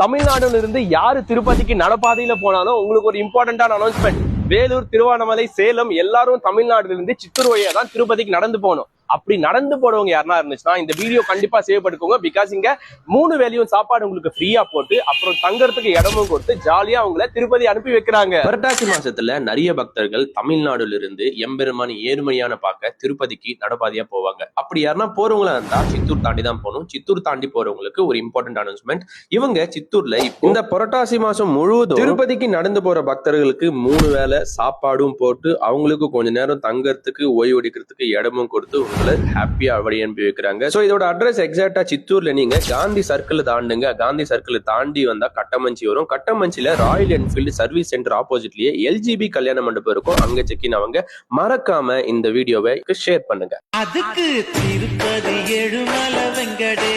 தமிழ்நாடுல இருந்து யாரு திருப்பதிக்கு நடப்பாதையில போனாலும் உங்களுக்கு ஒரு இம்பார்ட்டன்டான அனௌன்ஸ்மெண்ட் வேலூர் திருவண்ணாமலை சேலம் எல்லாரும் தமிழ்நாடுல இருந்து சித்தூர் வழியா தான் திருப்பதிக்கு நடந்து போகணும். அப்படி நடந்து போறவங்க யாருன்னா இருந்துச்சுன்னா இந்த வீடியோ கண்டிப்பா சேவ் பண்ணிக்கோங்க. பிகாஸ் இங்க மூணு வேலையும் சாப்பாடு உங்களுக்கு ஃப்ரீயா போட்டு அப்புறம் தங்கறதுக்கு இடமும் கொடுத்து ஜாலியா அவங்கள திருப்பதி அனுப்பி வைக்கிறாங்க. புரட்டாசி மாசத்துல நிறைய பக்தர்கள் தமிழ்நாடுல இருந்து எம்பெருமான் ஏழுமலையான பார்க்க திருப்பதிக்கு நடப்பாதையா போவாங்க. அப்படி யாருன்னா போறவங்களா இருந்தா சித்தூர் தாண்டி தான் போகணும். சித்தூர் தாண்டி போறவங்களுக்கு ஒரு இம்பார்ட்டன்ட் அனௌன்ஸ்மெண்ட் இவங்க சித்தூர்ல இந்த புரட்டாசி மாசம் முழுவதும் திருப்பதிக்கு நடந்து போற பக்தர்களுக்கு மூணு வேளை சாப்பாடும் போட்டு அவங்களுக்கு கொஞ்ச நேரம் தங்கறதுக்கு ஓய்வு எடுக்கிறதுக்கு இடமும் கொடுத்து உங்களை ஹாப்பியா வழி அனுப்பி வைக்கிறாங்க. சோ இதோட அட்ரஸ் எக்ஸாக்டா சித்தூர்ல நீங்க காந்தி சர்க்கிள் தாண்டுங்க. காந்தி சர்க்கிள் தாண்டி வந்தா கட்டமஞ்சி வரும். கட்டமஞ்சில ராயல் என்ஃபீல்டு சர்வீஸ் சென்டர் ஆப்போசிட்லயே எல்ஜிபி கல்யாண மண்டபம் இருக்கும். அங்க செக்கின் அவங்க மறக்காம இந்த வீடியோவை ஷேர் பண்ணுங்க. அதுக்கு திருப்பதி எழுமல வெங்கடே.